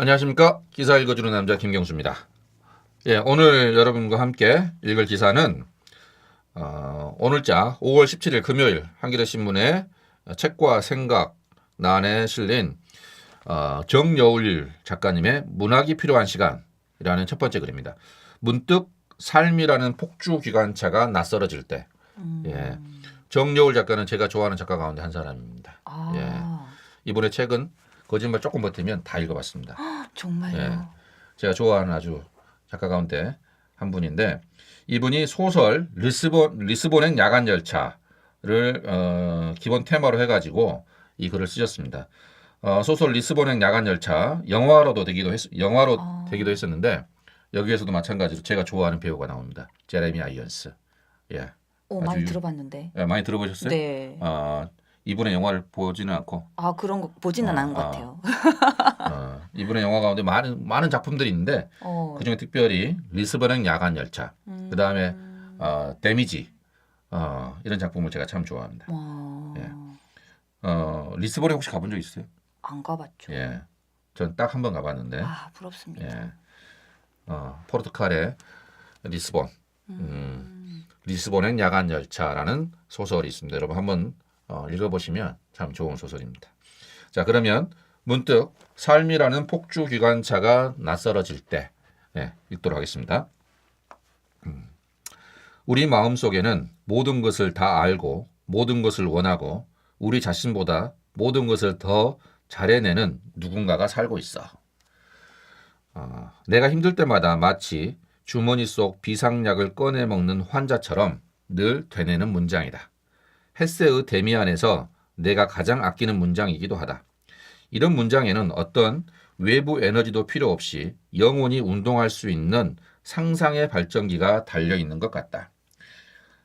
안녕하십니까 기사 읽어주는 남자 김경수입니다. 예, 오늘 여러분과 함께 읽을 기사는 어, 오늘자 5월 17일 금요일 한겨레 신문의 책과 생각 난에 실린 어, 정여울 작가님의 문학이 필요한 시간이라는 첫 번째 글입니다. 문득 삶이라는 폭주 기관차가 낯설어질 때, 예, 정여울 작가는 제가 좋아하는 작가 가운데 한 사람입니다. 아, 예. 이번에 책은 거짓말 조금 버티면 다 읽어봤습니다. 정말요. 예. 제가 좋아하는 아주 작가 가운데 한 분인데 이분이 소설 리스본 리스본행 야간 열차를 어, 기본 테마로 해가지고 이 글을 쓰셨습니다. 어, 소설 리스본행 야간 열차 영화로도 되기도 했 영화로 아. 되기도 했었는데 여기에서도 마찬가지로 제가 좋아하는 배우가 나옵니다. 제레미 아이언스. 예, 어, 많이 유- 들어봤는데. 예, 많이 들어보셨어요? 네. 어, 이분의 영화를 보지는 않고 아 그런 거 보지는 아, 않은 것 아. 같아요. 어, 이분의 영화 가운데 많은 많은 작품들이 있는데 어. 그중에 특별히 리스본행 야간 열차, 음. 그다음에 어, 데미지 어, 이런 작품을 제가 참 좋아합니다. 와. 예. 어, 리스본에 혹시 가본 적 있어요? 안 가봤죠. 예, 전 딱 한 번 가봤는데, 아 부럽습니다. 예, 어, 포르투갈의 리스본, 음. 리스본행 야간 열차라는 소설이 있습니다. 여러분 한번 어, 읽어보시면 참 좋은 소설입니다. 자, 그러면 문득 삶이라는 폭주 기관차가 낯설어질 때 예, 읽도록 하겠습니다. 음. 우리 마음 속에는 모든 것을 다 알고 모든 것을 원하고 우리 자신보다 모든 것을 더 잘해내는 누군가가 살고 있어. 어, 내가 힘들 때마다 마치 주머니 속 비상약을 꺼내 먹는 환자처럼 늘 되뇌는 문장이다. 헤세의 데미안에서 내가 가장 아끼는 문장이기도 하다. 이런 문장에는 어떤 외부 에너지도 필요 없이 영원히 운동할 수 있는 상상의 발전기가 달려 있는 것 같다.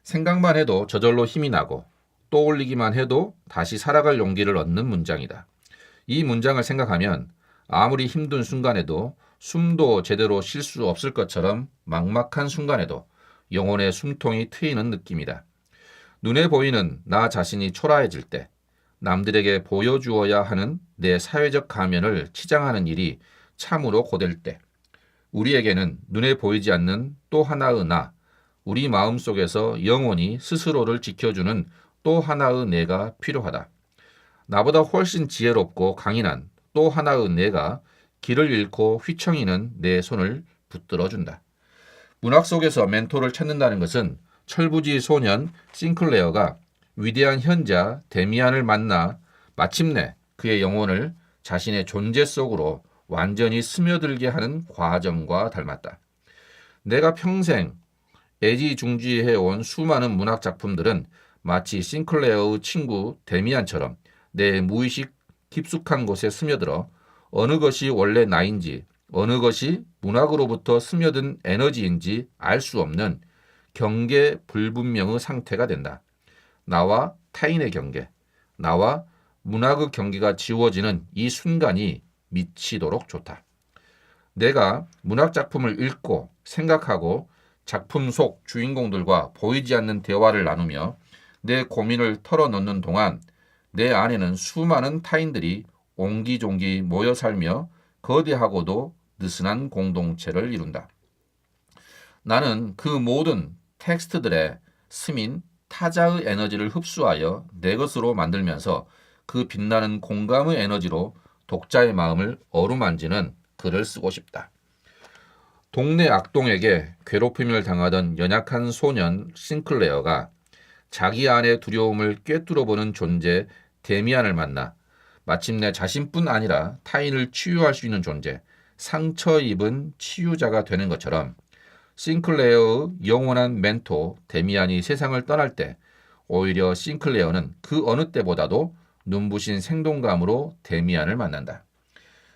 생각만 해도 저절로 힘이 나고 떠올리기만 해도 다시 살아갈 용기를 얻는 문장이다. 이 문장을 생각하면 아무리 힘든 순간에도 숨도 제대로 쉴 수 없을 것처럼 막막한 순간에도 영혼의 숨통이 트이는 느낌이다. 눈에 보이는 나 자신이 초라해질 때, 남들에게 보여주어야 하는 내 사회적 가면을 치장하는 일이 참으로 고될 때, 우리에게는 눈에 보이지 않는 또 하나의 나, 우리 마음 속에서 영원히 스스로를 지켜주는 또 하나의 내가 필요하다. 나보다 훨씬 지혜롭고 강인한 또 하나의 내가 길을 잃고 휘청이는 내 손을 붙들어준다. 문학 속에서 멘토를 찾는다는 것은 철부지 소년 싱클레어가 위대한 현자 데미안을 만나 마침내 그의 영혼을 자신의 존재 속으로 완전히 스며들게 하는 과정과 닮았다. 내가 평생 애지중지해온 수많은 문학 작품들은 마치 싱클레어의 친구 데미안처럼 내 무의식 깊숙한 곳에 스며들어 어느 것이 원래 나인지 어느 것이 문학으로부터 스며든 에너지인지 알 수 없는 경계 불분명의 상태가 된다. 나와 타인의 경계, 나와 문학의 경계가 지워지는 이 순간이 미치도록 좋다. 내가 문학 작품을 읽고 생각하고 작품 속 주인공들과 보이지 않는 대화를 나누며 내 고민을 털어놓는 동안 내 안에는 수많은 타인들이 옹기종기 모여 살며 거대하고도 느슨한 공동체를 이룬다. 나는 그 모든 텍스트들의 스민 타자의 에너지를 흡수하여 내 것으로 만들면서 그 빛나는 공감의 에너지로 독자의 마음을 어루만지는 글을 쓰고 싶다. 동네 악동에게 괴롭힘을 당하던 연약한 소년 싱클레어가 자기 안의 두려움을 꿰뚫어보는 존재 데미안을 만나 마침내 자신뿐 아니라 타인을 치유할 수 있는 존재, 상처 입은 치유자가 되는 것처럼 싱클레어의 영원한 멘토 데미안이 세상을 떠날 때 오히려 싱클레어는 그 어느 때보다도 눈부신 생동감으로 데미안을 만난다.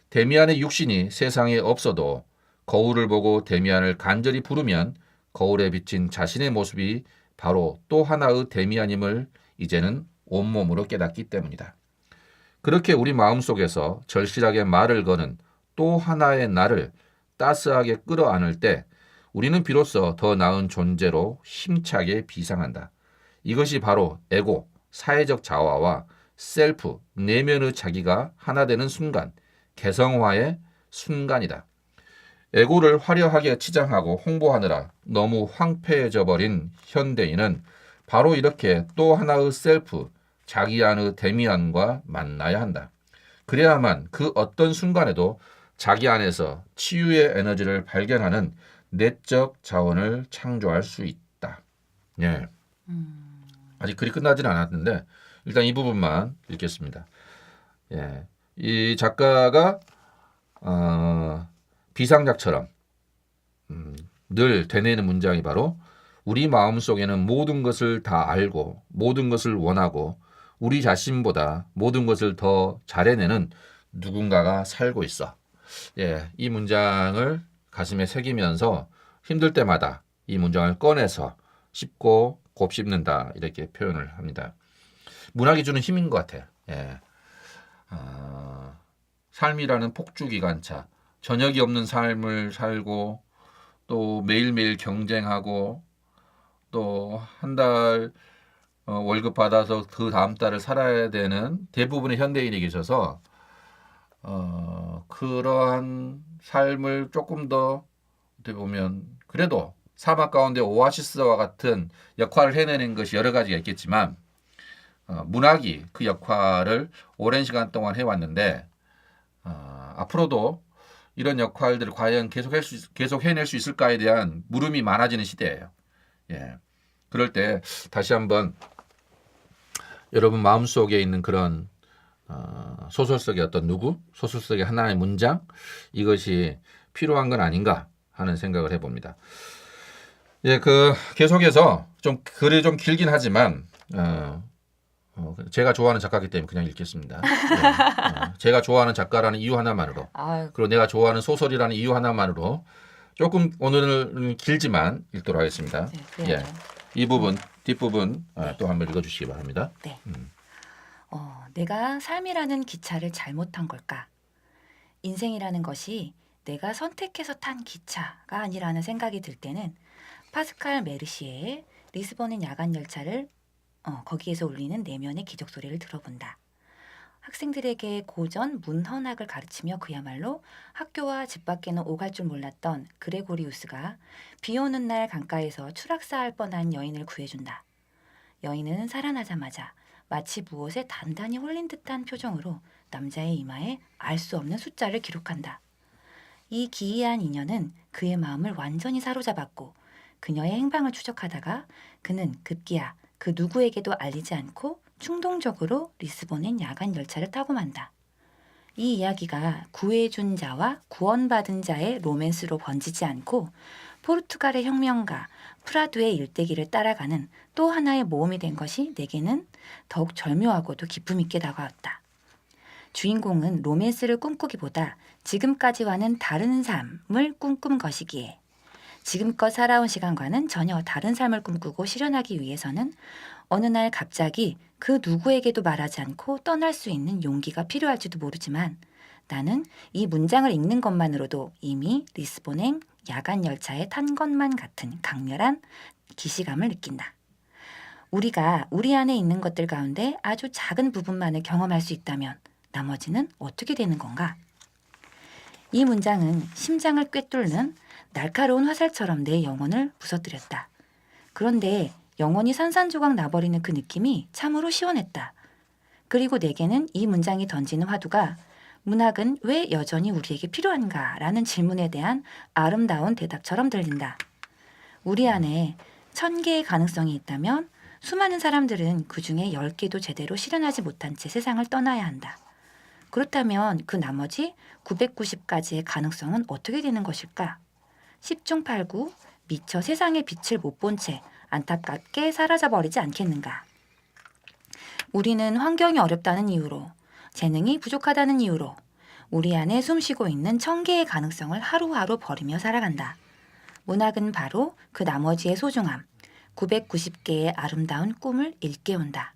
데미안의 육신이 세상에 없어도 거울을 보고 데미안을 간절히 부르면 거울에 비친 자신의 모습이 바로 또 하나의 데미안임을 이제는 온몸으로 깨닫기 때문이다. 그렇게 우리 마음속에서 절실하게 말을 거는 또 하나의 나를 따스하게 끌어안을 때 우리는 비로소 더 나은 존재로 힘차게 비상한다. 이것이 바로 에고, 사회적 자화와 셀프, 내면의 자기가 하나 되는 순간, 개성화의 순간이다. 애고를 화려하게 치장하고 홍보하느라 너무 황폐해져 버린 현대인은 바로 이렇게 또 하나의 셀프, 자기 안의 데미안과 만나야 한다. 그래야만 그 어떤 순간에도 자기 안에서 치유의 에너지를 발견하는 내적 자원을 창조할 수 있다. 예. 음. 아직 글이 끝나지는 않았는데 일단 이 부분만 읽겠습니다. 예. 이 작가가 어, 비상작처럼 음, 늘 되뇌는 문장이 바로 우리 마음 속에는 모든 것을 다 알고 모든 것을 원하고 우리 자신보다 모든 것을 더 잘해내는 누군가가 살고 있어. 예, 이 문장을 가슴에 새기면서 힘들 때마다 이 문장을 꺼내서 씹고 곱씹는다 이렇게 표현을 합니다. 문학이 주는 힘인 것 같아요. 예. 아, 삶이라는 폭주 기관차, 저녁이 없는 삶을 살고 또 매일매일 경쟁하고 또 한달 어, 월급 받아서 그 다음 달을 살아야 되는 대부분의 현대인이 계셔서 어, 그러한 삶을 조금 더 어떻게 보면 그래도 사막 가운데 오아시스와 같은 역할을 해내는 것이 여러 가지가 있겠지만 어, 문학이 그 역할을 오랜 시간 동안 해왔는데 어, 앞으로도 이런 역할들을 과연 계속 할 수, 계속 해낼 수 있을까에 대한 물음이 많아지는 시대예요. 예. 그럴 때 다시 한번 여러분 마음속에 있는 그런 어, 소설 속의 어떤 누구, 소설 속의 하나의 문장 이것이 필요한 건 아닌가 하는 생각을 해봅니다. 예, 그 계속해서 좀 글이 좀 길긴 하지만 어, 어, 제가 좋아하는 작가이기 때문에 그냥 읽겠습니다. 예, 어, 제가 좋아하는 작가라는 이유 하나만으로 아유, 그리고 내가 좋아하는 소설이라는 이유 하나만으로 조금 오늘은 길지만 읽도록 하겠습니다. 네, 그래야죠. 이 부분 뒷부분 아, 또 한번 읽어주시기 바랍니다. 네. 음. 어, 내가 삶이라는 기차를 잘못한 걸까? 인생이라는 것이 내가 선택해서 탄 기차가 아니라는 생각이 들 때는 파스칼 메르시에의 리스본의 야간 열차를 어, 거기에서 울리는 내면의 기적 소리를 들어본다. 학생들에게 고전 문헌학을 가르치며 그야말로 학교와 집 밖에는 오갈 줄 몰랐던 그레고리우스가 비 오는 날 강가에서 추락사할 뻔한 여인을 구해준다. 여인은 살아나자마자 마치 무엇에 단단히 홀린 듯한 표정으로 남자의 이마에 알 수 없는 숫자를 기록한다. 이 기이한 인연은 그의 마음을 완전히 사로잡았고 그녀의 행방을 추적하다가 그는 급기야 그 누구에게도 알리지 않고 충동적으로 리스본엔 야간 열차를 타고 만다. 이 이야기가 구해준 자와 구원받은 자의 로맨스로 번지지 않고 포르투갈의 혁명가 프라두의 일대기를 따라가는 또 하나의 모험이 된 것이 내게는 더욱 절묘하고도 기품 있게 다가왔다. 주인공은 로맨스를 꿈꾸기보다 지금까지와는 다른 삶을 꿈꾼 것이기에 지금껏 살아온 시간과는 전혀 다른 삶을 꿈꾸고 실현하기 위해서는 어느 날 갑자기 그 누구에게도 말하지 않고 떠날 수 있는 용기가 필요할지도 모르지만 나는 이 문장을 읽는 것만으로도 이미 리스본행 야간 열차에 탄 것만 같은 강렬한 기시감을 느낀다. 우리가 우리 안에 있는 것들 가운데 아주 작은 부분만을 경험할 수 있다면 나머지는 어떻게 되는 건가? 이 문장은 심장을 꿰뚫는 날카로운 화살처럼 내 영혼을 부서뜨렸다. 그런데 영혼이 산산조각 나버리는 그 느낌이 참으로 시원했다. 그리고 내게는 이 문장이 던지는 화두가 문학은 왜 여전히 우리에게 필요한가? 라는 질문에 대한 아름다운 대답처럼 들린다. 우리 안에 천 개의 가능성이 있다면 수많은 사람들은 그 중에 열 개도 제대로 실현하지 못한 채 세상을 떠나야 한다. 그렇다면 그 나머지 990가지의 가능성은 어떻게 되는 것일까? 10중 8구 미처 세상의 빛을 못 본 채 안타깝게 사라져 버리지 않겠는가? 우리는 환경이 어렵다는 이유로 재능이 부족하다는 이유로 우리 안에 숨쉬고 있는 천 개의 가능성을 하루하루 버리며 살아간다. 문학은 바로 그 나머지의 소중함, 990개의 아름다운 꿈을 일깨운다.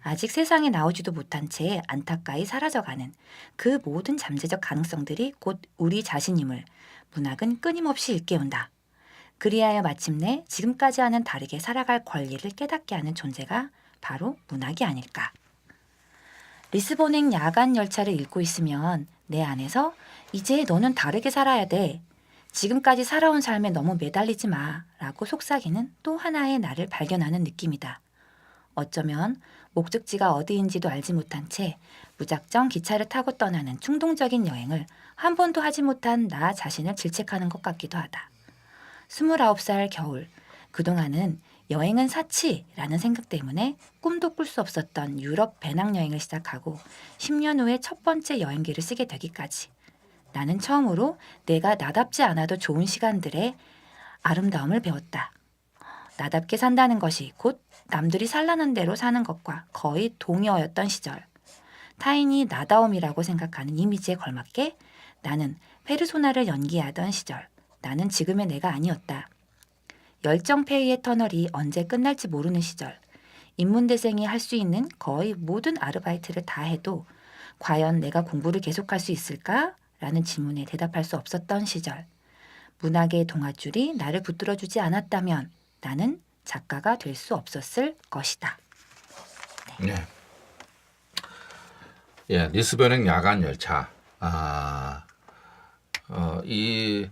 아직 세상에 나오지도 못한 채 안타까이 사라져가는 그 모든 잠재적 가능성들이 곧 우리 자신임을 문학은 끊임없이 일깨운다. 그리하여 마침내 지금까지와는 다르게 살아갈 권리를 깨닫게 하는 존재가 바로 문학이 아닐까. 리스본행 야간 열차를 읽고 있으면 내 안에서 이제 너는 다르게 살아야 돼. 지금까지 살아온 삶에 너무 매달리지 마. 라고 속삭이는 또 하나의 나를 발견하는 느낌이다. 어쩌면 목적지가 어디인지도 알지 못한 채 무작정 기차를 타고 떠나는 충동적인 여행을 한 번도 하지 못한 나 자신을 질책하는 것 같기도 하다. 29살 겨울, 그동안은 여행은 사치라는 생각 때문에 꿈도 꿀 수 없었던 유럽 배낭여행을 시작하고 10년 후에 첫 번째 여행기를 쓰게 되기까지 나는 처음으로 내가 나답지 않아도 좋은 시간들의 아름다움을 배웠다. 나답게 산다는 것이 곧 남들이 살라는 대로 사는 것과 거의 동의어였던 시절. 타인이 나다움이라고 생각하는 이미지에 걸맞게 나는 페르소나를 연기하던 시절. 나는 지금의 내가 아니었다. 열정페이의 터널이 언제 끝날지 모르는 시절. 인문대생이 할 수 있는 거의 모든 아르바이트를 다 해도 과연 내가 공부를 계속할 수 있을까? 라는 질문에 대답할 수 없었던 시절. 문학의 동아줄이 나를 붙들어주지 않았다면 나는 작가가 될 수 없었을 것이다. 예. 예, 리스본행 야간 열차. 아, 어, 이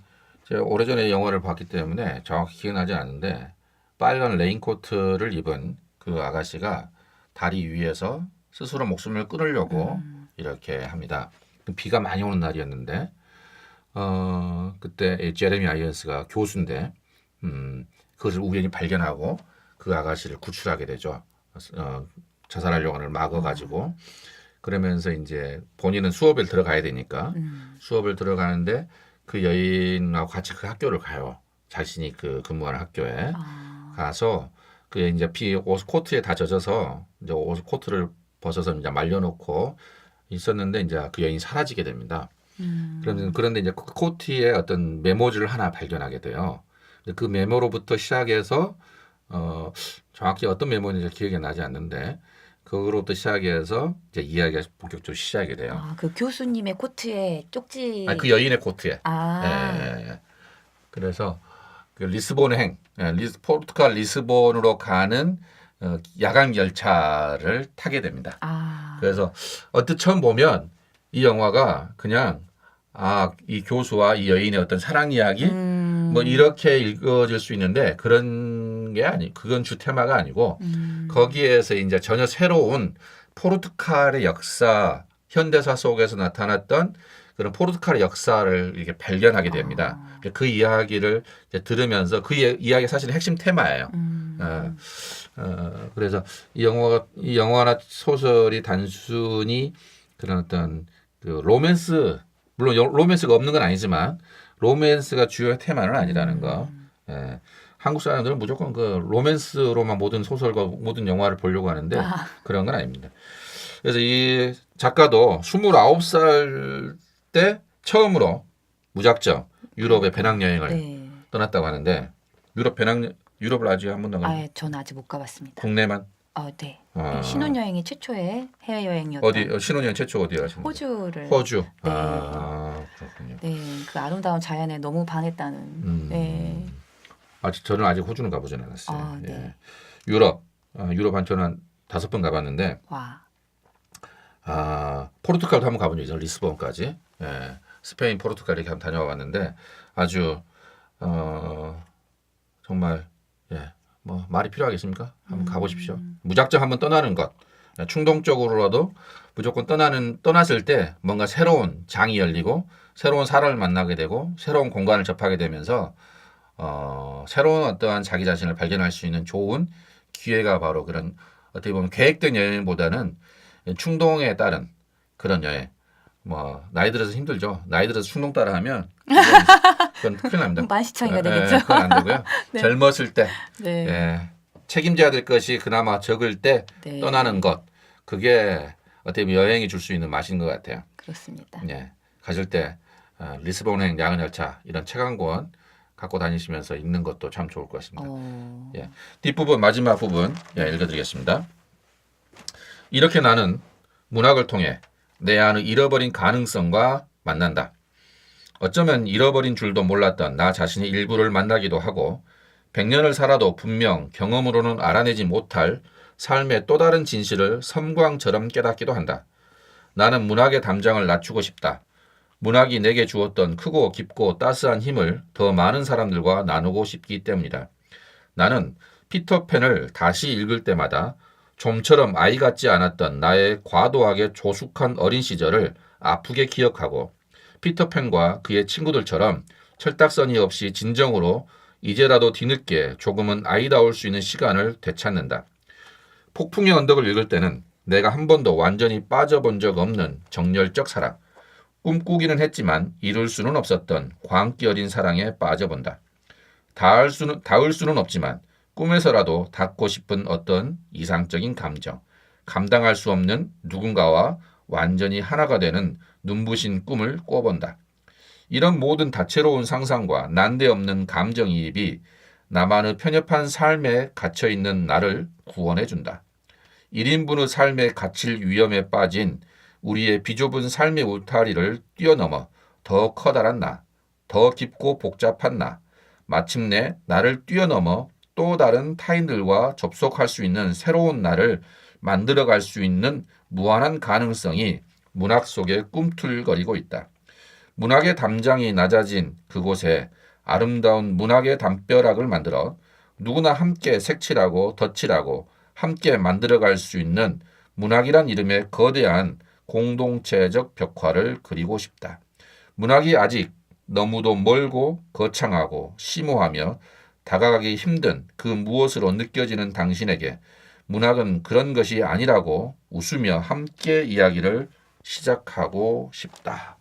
제가 오래전에 영화를 봤기 때문에 정확히 기억나지 않는데 빨간 레인코트를 입은 그 아가씨가 다리 위에서 스스로 목숨을 끊으려고 음. 이렇게 합니다. 비가 많이 오는 날이었는데 어, 그때 이 제레미 아이언스가 교수인데 음, 그것을 우연히 발견하고 그 아가씨를 구출하게 되죠. 어, 자살하려고 하는 막아가지고 그러면서 이제 본인은 수업에 들어가야 되니까 음. 수업을 들어가는데 그 여인하고 같이 그 학교를 가요. 자신이 그 근무하는 학교에 아, 가서 그 이제 비 옷 코트에 다 젖어서 이제 옷 코트를 벗어서 이제 말려놓고 있었는데 이제 그 여인이 사라지게 됩니다. 음. 그러면 그런데 이제 그 코트에 어떤 메모지를 하나 발견하게 돼요. 그 메모로부터 시작해서 어 정확히 어떤 메모인지 기억이 나지 않는데 그거로부터 시작해서 이제 이야기가 본격적으로 시작이 돼요. 아, 그 교수님의 코트에 쪽지. 아니, 그 여인의 코트에. 아, 예, 예, 예. 그래서 그 리스본행, 예, 리스, 포르투갈 리스본으로 가는 어, 야간 열차를 타게 됩니다. 아, 그래서 언뜻 처음 보면 이 영화가 그냥 아, 이 교수와 이 여인의 어떤 사랑 이야기 음. 뭐 이렇게 읽어질 수 있는데 그런 게 아니, 그건 주 테마가 아니고 음. 거기에서 이제 전혀 새로운 포르투갈의 역사, 현대사 속에서 나타났던 그런 포르투갈의 역사를 이렇게 발견하게 됩니다. 아. 그 이야기를 들으면서 그 이- 이야기 사실 핵심 테마예요. 음. 어, 어, 그래서 이 영화가 이 영화나 소설이 단순히 그런 어떤 그 로맨스 물론 여- 로맨스가 없는 건 아니지만 로맨스가 주요 테마는 아니라는 거. 음. 예. 한국 사람들은 무조건 그 로맨스로만 모든 소설과 모든 영화를 보려고 하는데 아, 그런 건 아닙니다. 그래서 이 작가도 29살 때 처음으로 무작정 유럽의 배낭여행을 네. 떠났다고 하는데 유럽 배낭 유럽을 아직 한 번도 안 가고 아, 저는 아직 못 가봤습니다. 국내만 어, 네. 아. 신혼여행이 최초의 해외 여행이었던 어디 어, 신혼여행 최초 어디 가신? 호주를. 호주. 네. 아 그렇군요. 네, 그 아름다운 자연에 너무 반했다는. 음. 네. 아직 저는 아직 호주는 가보진 않았어요. 아, 네. 예. 유럽 아, 유럽 한 저는 한 다섯 번 가봤는데 와. 아 포르투갈도 한번 가본 적 있어요. 리스본까지. 예. 스페인, 포르투갈 이렇게 한번 다녀와 봤는데 아주 어 정말 예. 뭐 말이 필요하겠습니까? 한번 가보십시오. 무작정 한번 떠나는 것. 예, 충동적으로라도 무조건 떠나는 떠났을 때 뭔가 새로운 장이 열리고 새로운 사람을 만나게 되고 새로운 공간을 접하게 되면서 어, 새로운 어떠한 자기 자신을 발견할 수 있는 좋은 기회가 바로 그런 어떻게 보면 계획된 여행보다는 충동에 따른 그런 여행. 뭐 나이 들어서 힘들죠. 나이 들어서 충동 따라 하면 그건, 그건 큰일 납니다. 만시창이가 예, 되겠죠. 예, 그건 안 되고요. 네. 젊었을 때 네. 예, 책임져야 될 것이 그나마 적을 때 네. 떠나는 것 그게 어떻게 보면 여행이 줄 수 있는 맛인 것 같아요. 그렇습니다. 예, 가실 때 어, 리스본행 야간 열차 이런 책 한 권 갖고 다니시면서 읽는 것도 참 좋을 것 같습니다. 어. 예. 뒷부분 마지막 부분 예, 읽어드리겠습니다. 이렇게 나는 문학을 통해 내 안의 잃어버린 가능성과 만난다. 어쩌면 잃어버린 줄도 몰랐던 나 자신의 일부를 만나기도 하고 백년을 살아도 분명 경험으로는 알아내지 못할 삶의 또 다른 진실을 섬광처럼 깨닫기도 한다. 나는 문학의 담장을 낮추고 싶다. 문학이 내게 주었던 크고 깊고 따스한 힘을 더 많은 사람들과 나누고 싶기 때문이다. 나는 피터팬을 다시 읽을 때마다 좀처럼 아이 같지 않았던 나의 과도하게 조숙한 어린 시절을 아프게 기억하고 피터팬과 그의 친구들처럼 철딱서니 없이 진정으로 이제라도 뒤늦게 조금은 아이다울 수 있는 시간을 되찾는다. 폭풍의 언덕을 읽을 때는 내가 한 번도 완전히 빠져본 적 없는 정열적 사랑, 꿈꾸기는 했지만 이룰 수는 없었던 광기 어린 사랑에 빠져본다. 닿을 수는, 닿을 수는 없지만 꿈에서라도 닿고 싶은 어떤 이상적인 감정, 감당할 수 없는 누군가와 완전히 하나가 되는 눈부신 꿈을 꿔본다. 이런 모든 다채로운 상상과 난데없는 감정이입이 나만의 편협한 삶에 갇혀 있는 나를 구원해 준다. 1인분의 삶에 갇힐 위험에 빠진 우리의 비좁은 삶의 울타리를 뛰어넘어 더 커다란 나, 더 깊고 복잡한 나, 마침내 나를 뛰어넘어 또 다른 타인들과 접속할 수 있는 새로운 나를 만들어갈 수 있는 무한한 가능성이 문학 속에 꿈틀거리고 있다. 문학의 담장이 낮아진 그곳에 아름다운 문학의 담벼락을 만들어 누구나 함께 색칠하고 덧칠하고 함께 만들어갈 수 있는 문학이란 이름의 거대한 공동체적 벽화를 그리고 싶다. 문학이 아직 너무도 멀고 거창하고 심오하며 다가가기 힘든 그 무엇으로 느껴지는 당신에게 문학은 그런 것이 아니라고 웃으며 함께 이야기를 시작하고 싶다.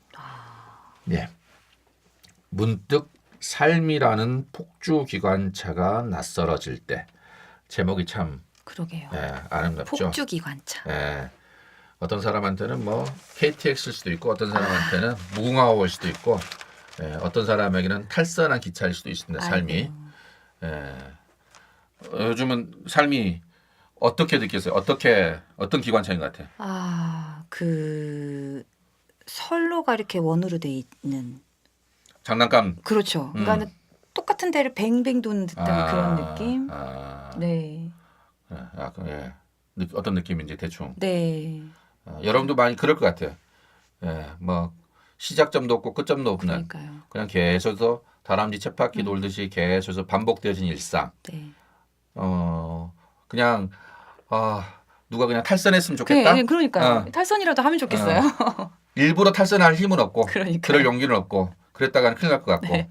예. 문득 삶이라는 폭주 기관차가 낯설어질 때 제목이 참 그러게요. 예, 아름답죠. 폭주 기관차. 예. 어떤 사람한테는 뭐 KTX일 수도 있고 어떤 사람한테는 무궁화호일 수도 있고 예, 어떤 사람에게는 탈선한 기차일 수도 있습니다. 삶이. 예. 어, 요즘은 삶이 어떻게 느꼈어요? 어떻게 어떤 기관차인 것 같아요? 아, 그 선로가 이렇게 원으로 돼 있는 장난감 그렇죠. 음. 그러니까 똑같은 데를 뱅뱅 도는 듯한 아, 그런 느낌. 아, 네. 예, 약간 예. 느- 어떤 느낌인지 대충. 네. 어, 여러분도 많이 그럴 것 같아요. 예, 뭐 시작점도 없고 끝점도 없는 그러니까요. 그냥 계속해서 다람쥐 쳇바퀴 음. 돌듯이 계속해서 반복되어진 일상. 네. 어 그냥 아 누가 그냥 탈선했으면 그, 좋겠다. 예, 그러니까요. 어. 탈선이라도 하면 좋겠어요. 일부러 탈선할 힘은 없고 그러니까요. 그럴 용기는 없고 그랬다가는 큰일 날 것 같고 네.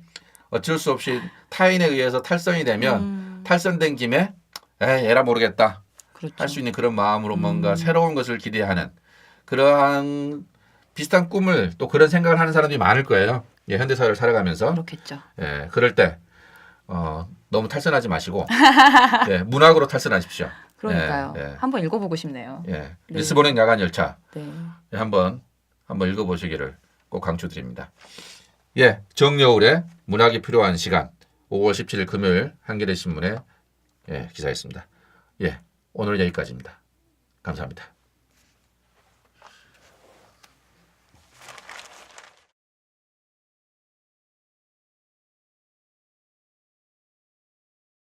어쩔 수 없이 타인에 의해서 탈선이 되면 음, 탈선된 김에 에이 에라 모르겠다 그렇죠. 할수 있는 그런 마음으로 뭔가 음. 새로운 것을 기대하는 그러한 비슷한 꿈을 또 그런 생각을 하는 사람들이 많을 거예요. 예, 현대 사회를 살아가면서 그렇겠죠. 예, 그럴 때 어, 너무 탈선하지 마시고 예, 문학으로 탈선하십시오. 그러니까요. 예, 예. 한번 읽어보고 싶네요. 예, 네. 리스본행 야간 열차 네. 예, 한번 한번 읽어보시기를 꼭 강추드립니다. 예, 정여울의 문학이 필요한 시간 5월 17일 금요일 한겨레 신문에 예, 기사했습니다. 예, 오늘 여기까지입니다. 감사합니다.